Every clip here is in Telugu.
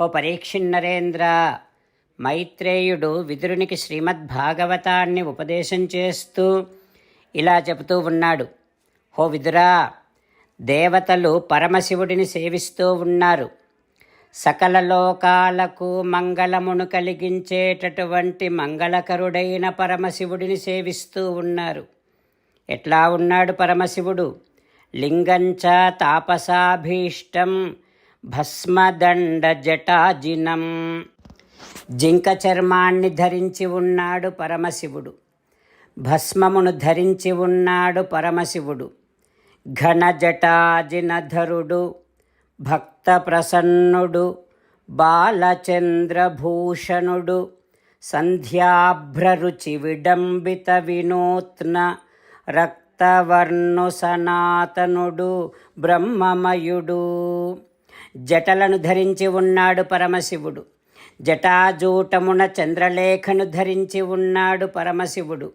ఓ పరీక్షిన్నరేంద్ర మైత్రేయుడు విదురునికి శ్రీమద్భాగవతాన్ని ఉపదేశం చేస్తూ ఇలా చెబుతూ ఉన్నాడు. హో విదురా దేవతలు పరమశివుడిని సేవిస్తూ ఉన్నారు. సకల లోకాలకు మంగళమును కలిగించేటటువంటి మంగళకరుడైన పరమశివుడిని సేవిస్తూ ఉన్నారు. ఎట్లా ఉన్నాడు పరమశివుడు? లింగంచ తాపసాభీష్టం భస్మదండ జటాజినం జింక చర్మాన్ని ధరించి ఉన్నాడు పరమశివుడు. భస్మమును ధరించి ఉన్నాడు పరమశివుడు. ఘనజటాజినధరుడు భక్త ప్రసన్నుడు బాలచంద్రభూషణుడు సంధ్యాభ్రరుచి విడంబిత వినూత్న రక్తవర్ణు సనాతనుడు బ్రహ్మమయుడు. జటలను ధరించి ఉన్నాడు పరమశివుడు. జటాజూటమున చంద్రలేఖను ధరించి ఉన్నాడు పరమశివుడు.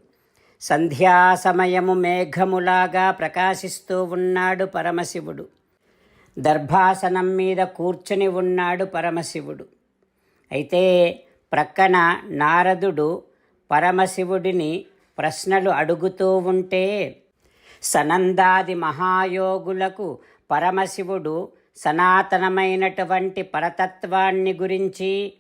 సంధ్యా సమయము మేఘములాగా ప్రకాశిస్తూ ఉన్నాడు పరమశివుడు. దర్భాసనం మీద కూర్చుని ఉన్నాడు పరమశివుడు. అయితే ప్రక్కన నారదుడు పరమశివుడిని ప్రశ్నలు అడుగుతూ ఉంటే సనందాది మహాయోగులకు పరమశివుడు సనాతనమైనటువంటి పరతత్వాన్ని గురించి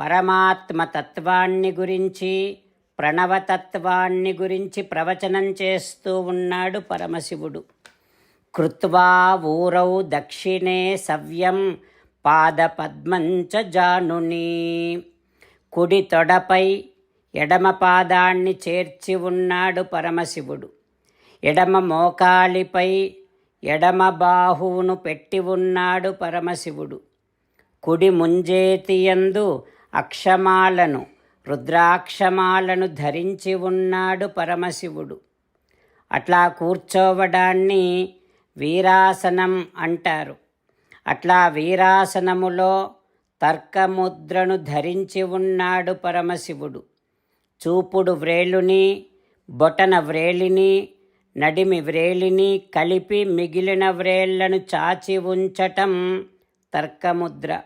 పరమాత్మతత్వాన్ని గురించి ప్రణవతత్వాన్ని గురించి ప్రవచనం చేస్తూ ఉన్నాడు పరమశివుడు. కృత్వా ఊరౌ దక్షిణే సవ్యం పాదపద్మంచ జానుని. కుడి తొడపై ఎడమ పాదాన్ని చేర్చి ఉన్నాడు పరమశివుడు. ఎడమ మోకాలిపై ఎడమ బాహువును పెట్టి ఉన్నాడు పరమశివుడు. కుడి ముంజేతియందు అక్షమాలను రుద్రాక్షమాలను ధరించి ఉన్నాడు పరమశివుడు. అట్లా కూర్చోవడాన్ని వీరాసనం అంటారు. అట్లా వీరాసనములో తర్కముద్రను ధరించి ఉన్నాడు పరమశివుడు. చూపుడు వ్రేలుని బొటన వ్రేలిని నడిమి వ్రేలిని కలిపి మిగిలిన వ్రేళ్ళను చాచి ఉంచటం తర్కముద్ర.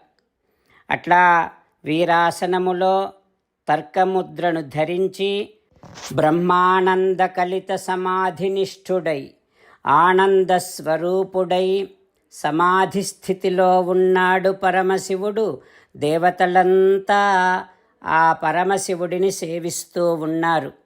అట్లా వీరాసనములో తర్కముద్రను ధరించి బ్రహ్మానంద కలిత సమాధినిష్ఠుడై ఆనంద స్వరూపుడై సమాధి స్థితిలో ఉన్నాడు పరమశివుడు. దేవతలంతా ఆ పరమశివుడిని సేవిస్తూ ఉన్నారు.